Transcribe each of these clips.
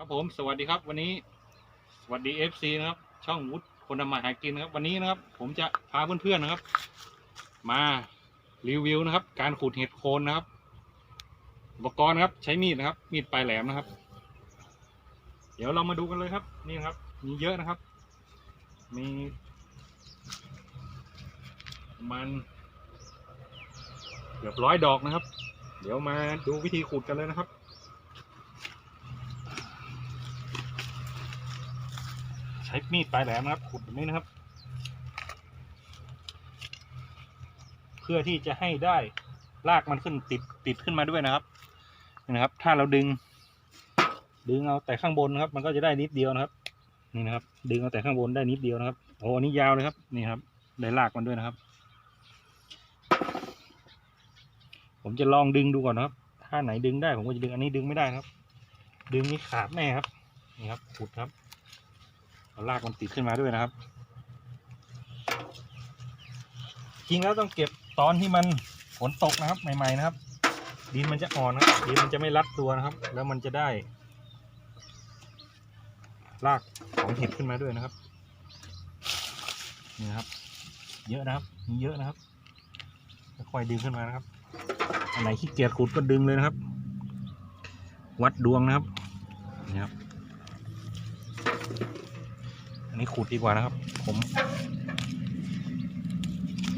ครับผมสวัสดีครับ วันนี้สวัสดีเอฟซีนะครับ ช่องวุฒิคนทำมาหากินนะครับ วันนี้นะครับ ผมจะพาเพื่อนๆนะครับ มารีวิวนะครับ การขูดเห็ดโคนนะครับ อุปกรณ์นะครับ ใช้มีดนะครับ มีดปลายแหลมนะครับ เดี๋ยวเรามาดูกันเลยครับ นี่นะครับ มีเยอะนะครับ มีประมันเกือบร้อยดอกนะครับ เดี๋ยวมาดูวิธีขูดกันเลยนะครับ ใช้มีดปลายแหลมนะครับขุดแบบนี้นะครับ เพื่อที่จะให้ได้รากมันขึ้นติดติดขึ้นมาด้วยนะครับนี่นะครับ ถ้าเราดึง ดึงเอาแต่ข้างบนนะครับ มันก็จะได้นิดเดียวนะครับ นี่นะครับ ดึงเอาแต่ข้างบนได้นิดเดียวนะครับโอ้อันนี้ยาวเลยครับนี่ครับ ได้รากมันด้วยนะครับ ผมจะลองดึงดูก่อนนะครับ ถ้าไหนดึงได้ผมก็จะดึงอันนี้ดึงไม่ได้นะครับ ดึงนี่ขาดแน่ครับนี่ครับขุดครับ ลากมันติดขึ้นมาด้วยนะครับ จริงแล้วต้องเก็บตอนที่มันฝนตกนะครับ ใหม่ๆนะครับ ดินมันจะอ่อนนะครับดินมันจะไม่รัดตัวนะครับ แล้วมันจะได้รากของเห็ดขึ้นมาด้วยนะครับนี่ครับ เยอะนะครับ มีเยอะนะครับค่อยดึงขึ้นมานะครับอันไหนขี้เกียจขุดก็ดึงเลยนะครับ วัดดวงนะครับนี่ครับ นี้ขูดดีกว่านะครับ ผม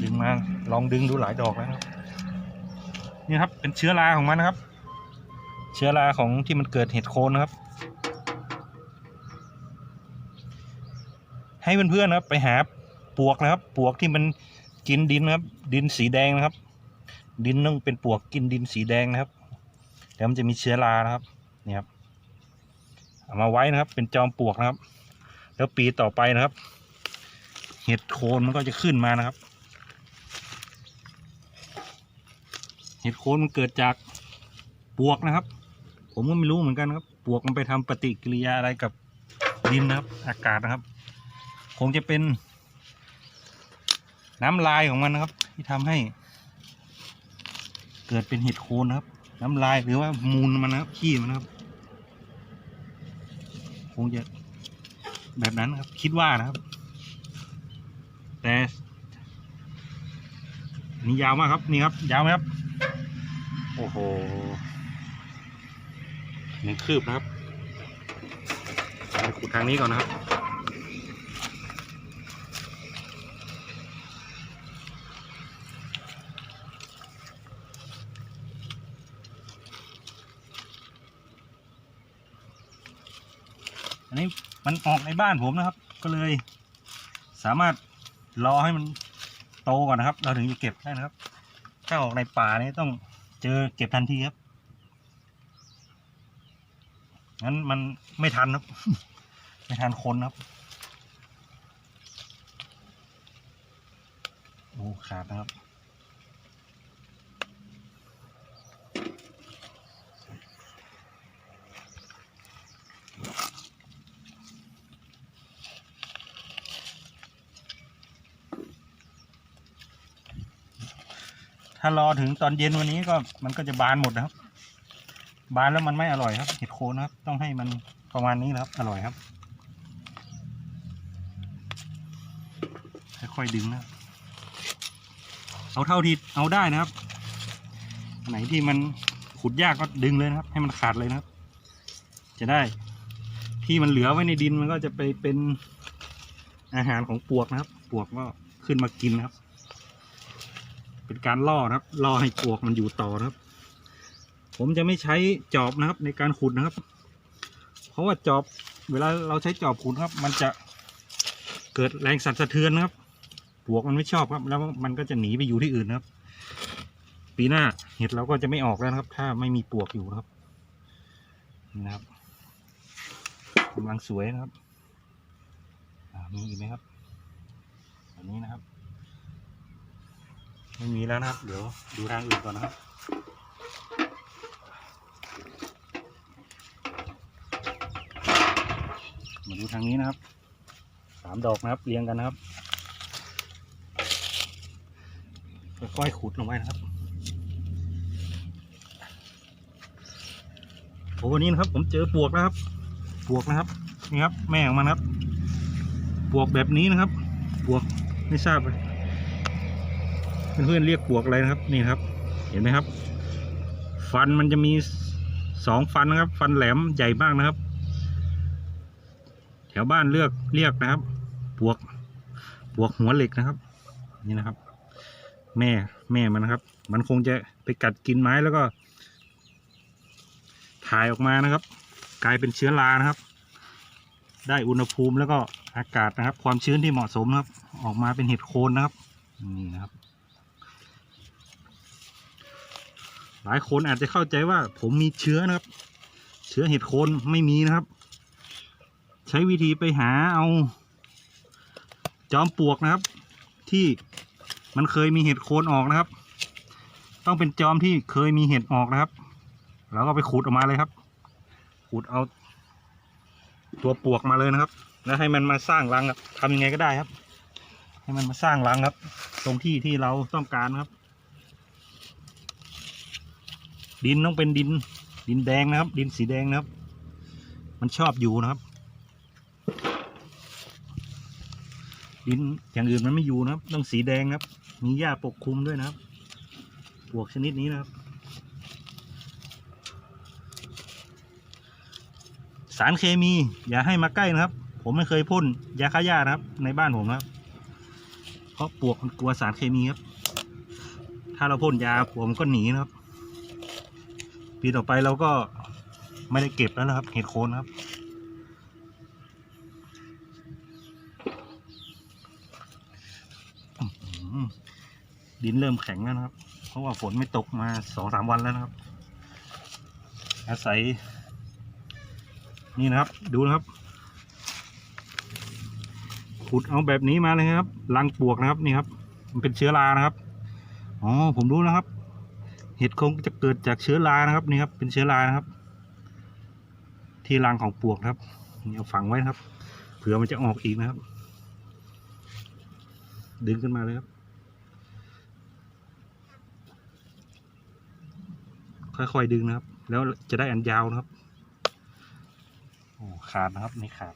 ดึงมาลองดึงดูหลายดอกแล้วนะครับนี่ครับเป็นเชื้อราของมันนะครับ เชื้อราของที่มันเกิดเห็ดโคนนะครับ ให้เพื่อนๆนะครับ ไปหาปวกนะครับ ปวกที่มันกินดินนะครับ ดินสีแดงนะครับ ดินต้องเป็นปวกกินดินสีแดงนะครับแล้วมันจะมีเชื้อรานะครับนี่ครับเอามาไว้นะครับ เป็นจอมปวกนะครับ แล้วปีต่อไปนะครับ เห็ดโคนมันก็จะขึ้นมานะครับ เห็ดโคนมันเกิดจากปวกนะครับ ผมก็ไม่รู้เหมือนกันครับ ปวกมันไปทำปฏิกิริยาอะไรกับดินนะครับ อากาศนะครับ คงจะเป็น น้ำลายของมันนะครับ ที่ทำให้ เกิดเป็นเห็ดโคนนะครับ น้ำลายหรือว่ามูลมันนะครับขี้มันนะครับ คงจะ แบบนั้นครับ คิดว่านะครับ แต่นี่ยาวมากครับนี่ครับ ยาวไหมครับ โอ้โหหนึ่งคืบนะครับขุดทางนี้ก่อนนะครับ มันออกในบ้านผมนะครับ ก็เลย สามารถรอให้มันโตก่อนนะครับ เราถึงจะเก็บได้นะครับ ถ้าออกในป่านี่ต้องเจอเก็บทันทีครับงั้นมันไม่ทันครับ ไม่ทันคนครับโอ้ขาดนะครับ ถ้ารอถึงตอนเย็นวันนี้ก็มันก็จะบานหมดนะครับ บานแล้วมันไม่อร่อยครับ เห็ดโคนนะครับ ต้องให้มันประมาณนี้นะครับ อร่อยครับ ค่อยๆดึงนะ เอาเท่าที่เอาได้นะครับ ไหนที่มันขุดยากก็ดึงเลยนะครับ ให้มันขาดเลยนะครับ จะได้ที่มันเหลือไว้ในดินมันก็จะไปเป็นอาหารของปวกนะครับ ปวกก็ขึ้นมากินนะครับ เป็นการล่อนะครับล่อให้ปวกมันอยู่ต่อนะครับ ผมจะไม่ใช้จอบนะครับ ในการขุดนะครับ เพราะว่าจอบเวลาเราใช้จอบขุดครับ มันจะเกิดแรงสั่นสะเทือนนะครับปวกมันไม่ชอบครับ แล้วมันก็จะหนีไปอยู่ที่อื่นนะครับ ปีหน้าเห็ดเราก็จะไม่ออกแล้วนะครับ ถ้าไม่มีปวกอยู่นะครับนะครับกำลังสวยนะครับมีอีกไหมครับ แบบนี้นะครับ ไม่มีแล้วนะครับ เดี๋ยวดูทางอื่นก่อนนะครับมาดูทางนี้นะครับสามดอกนะครับเรียงกันนะครับค่อยๆขุดลงไปนะครับโอ้วันนี้นะครับ ผมเจอปวกนะครับ ปวกนะครับนี่ครับ แม่ของมันครับ ปวกแบบนี้นะครับ ปวกไม่ทราบเลย เพื่อนๆเรียกปวกอะไรนะครับนี่ครับ เห็นไหมครับ ฟันมันจะมีสองฟันนะครับ ฟันแหลมใหญ่มากนะครับ แถวบ้านเลือกเรียกนะครับ ปวกปวกหัวเหล็กนะครับ นี่นะครับ แม่แม่มันนะครับ มันคงจะไปกัดกินไม้แล้วก็ ถ่ายออกมานะครับ กลายเป็นเชื้อรานะครับ ได้อุณหภูมิแล้วก็อากาศนะครับ ความชื้นที่เหมาะสมนะครับ ออกมาเป็นเห็ดโคนนะครับนี่นะครับ หลายคนอาจจะเข้าใจว่าผมมีเชื้อนะครับ เชื้อเห็ดโคนไม่มีนะครับ ใช้วิธีไปหาเอาจอมปลวกนะครับ ที่มันเคยมีเห็ดโคนออกนะครับ ต้องเป็นจอมที่เคยมีเห็ดออกนะครับแล้วก็ไปขูดออกมาเลยครับ ขูดเอา ตัวปลวกมาเลยนะครับ แล้วให้มันมาสร้างรังครับทำยังไงก็ได้ครับ ให้มันมาสร้างรังครับ ตรงที่ที่เราต้องการครับ ดินต้องเป็นดิน ดินแดงนะครับ ดินสีแดงนะครับ มันชอบอยู่นะครับ ดินอย่างอื่นมันไม่อยู่นะครับ ต้องสีแดงครับ มีหญ้าปกคลุมด้วยนะครับปวกชนิดนี้นะครับ สารเคมี อย่าให้มาใกล้นะครับ ผมไม่เคยพ่นยาฆ่าหญ้านะครับ ในบ้านผมนะครับ เพราะปวกมันกลัวสารเคมีครับ ถ้าเราพ่นยาปวกมันก็หนีนะครับ ปีต่อไปเราก็ไม่ได้เก็บแล้วนะครับ เห็ดโคนครับ ดินเริ่มแข็งแล้วนะครับ เพราะว่าฝนไม่ตกมาสองสามวันแล้วนะครับ อาศัย นี่นะครับ ดูนะครับ ขุดเอาแบบนี้มาเลยครับรังปลวกนะครับ นี่ครับ มันเป็นเชื้อรานะครับ อ๋อ ผมรู้นะครับ เห็ดคงจะเกิดจากเชื้อรานะครับนี่ครับเป็นเชื้อรานะครับ ที่รังของปลวกครับนี่เอาฝังไว้นะครับ เผื่อมันจะออกอีกนะครับ ดึงขึ้นมาเลยครับ ค่อยๆดึงนะครับ แล้วจะได้อันยาวนะครับโอ้ขาดนะครับนี่ขาด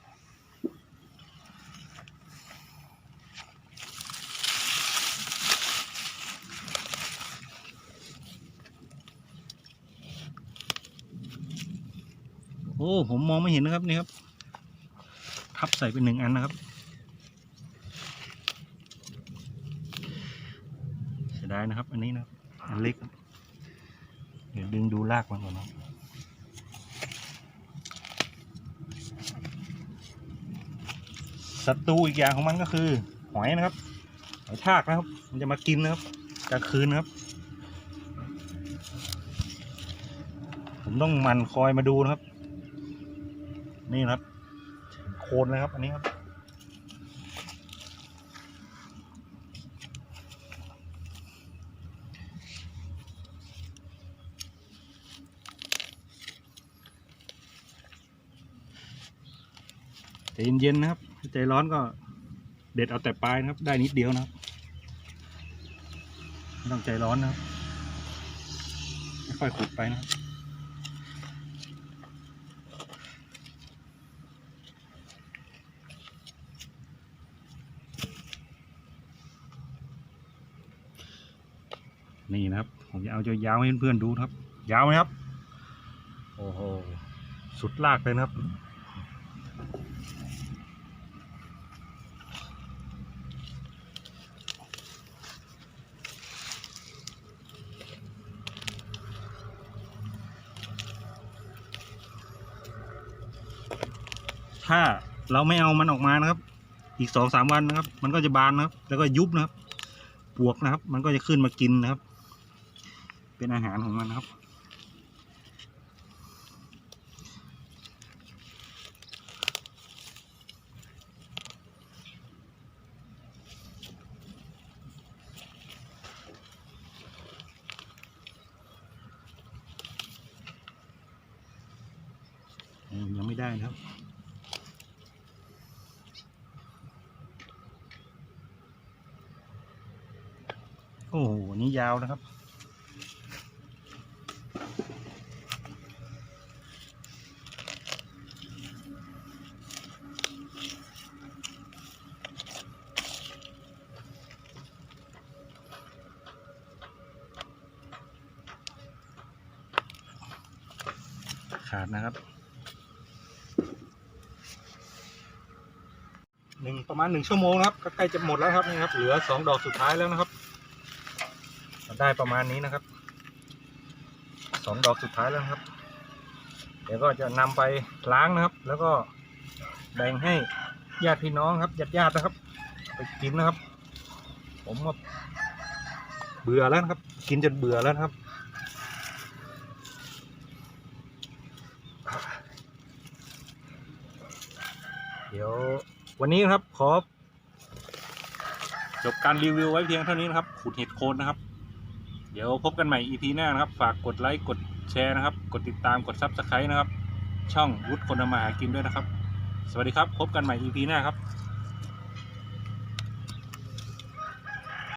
โอ้ผมมองไม่เห็นนะครับนี่ครับ ทับใส่เป็นหนึ่งอันนะครับเสียดายนะครับ อันนี้นะอันเล็ก เดี๋ยวดึงดูรากมันก่อนนะศัตรูอีกอย่างของมันก็คือ หอยนะครับหอยทากนะครับ มันจะมากินนะครับกลางคืนนะครับ ผมต้องมันคอยมาดูนะครับ นี่ครับโคนนะครับ อันนี้ครับ ใจเย็นๆนะครับ ใจร้อนก็เด็ดเอาแต่ปลายนะครับ ได้นิดเดียวนะครับไม่ต้องใจร้อนนะครับค่อยขุดไปนะครับ นี่นะครับ ผมจะเอาจะยาวให้เพื่อนๆดูนะครับ ยาวไหมครับ โอ้โห สุดลากเลยนะครับ ถ้าเราไม่เอามันออกมานะครับ อีกสองสามวันนะครับ มันก็จะบานนะครับ แล้วก็ยุบนะครับ ปวกนะครับ มันก็จะขึ้นมากินนะครับ เป็นอาหารของมันครับ ยังไม่ได้นะครับโอ้โหนนี้ยาวนะครับ ขาดนะครับหนึ่งประมาณหนึ่งชั่วโมงนะครับก็ใกล้จะหมดแล้วครับนี่ครับ เหลือสองดอกสุดท้ายแล้วนะครับได้ประมาณนี้นะครับสองดอกสุดท้ายแล้วครับ เดี๋ยวก็จะนำไปล้างนะครับ แล้วก็แบ่งให้ญาติพี่น้องครับญาติญาตินะครับ ไปกินนะครับ ผมเบื่อแล้วนะครับ กินจนเบื่อแล้วครับ เดี๋ยววันนี้นะครับขอจบการรีวิวไว้เพียงเท่านี้นะครับ ขุดเห็ดโคนนะครับ เดี๋ยวพบกันใหม่ EP หน้านะครับ ฝากกดไลค์กดแชร์นะครับ กดติดตามกดซับสไครต์นะครับ ช่องวุฒิคนทำมาหากินด้วยนะครับ สวัสดีครับ พบกันใหม่ EP หน้าครับ